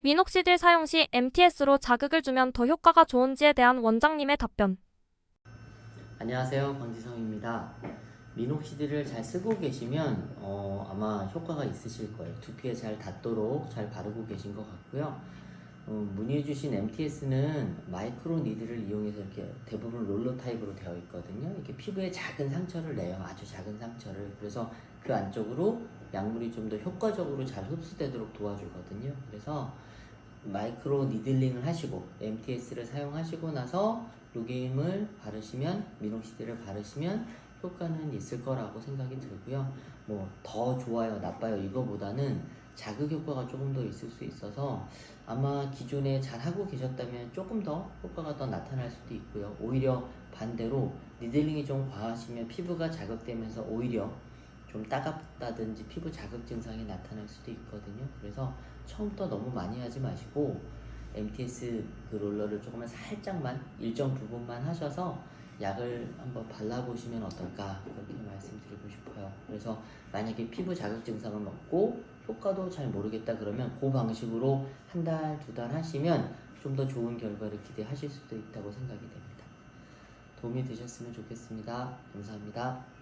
미녹시딜 사용 시 MTS로 자극을 주면 더 효과가 좋은지에 대한 원장님의 답변. 안녕하세요. 권지성입니다. 미녹시딜을 잘 쓰고 계시면 어, 아마 효과가 있으실 거예요. 두피에 잘 닿도록 잘 바르고 계신 것 같고요. 어, 문의해 주신 MTS는 마이크로 니드를 이용해서 이렇게 대부분 롤러 타입으로 되어 있거든요. 이렇게 피부에 작은 상처를 내요. 아주 작은 상처를. 그래서 그 안쪽으로 약물이 좀 더 효과적으로 잘 흡수되도록 도와주거든요 그래서 마이크로 니들링을 하시고 MTS를 사용하시고 나서 루게임을 바르시면 미녹시딜을 바르시면 효과는 있을 거라고 생각이 들고요. 뭐 더 좋아요, 나빠요 이거보다는 자극 효과가 조금 더 있을 수 있어서 아마 기존에 잘 하고 계셨다면 조금 더 효과가 더 나타날 수도 있고요. 오히려 반대로 니들링이 좀 과하시면 피부가 자극되면서 오히려 좀 따갑다든지 피부 자극 증상이 나타날 수도 있거든요. 그래서 처음부터 너무 많이 하지 마시고 MTS 그 롤러를 조금만 살짝만 일정 부분만 하셔서 약을 한번 발라보시면 어떨까 그렇게 말씀드리고 싶어요. 그래서 만약에 피부 자극 증상은 없고 효과도 잘 모르겠다 그러면 그 방식으로 한 달, 두 달 하시면 좀 더 좋은 결과를 기대하실 수도 있다고 생각이 됩니다. 도움이 되셨으면 좋겠습니다. 감사합니다.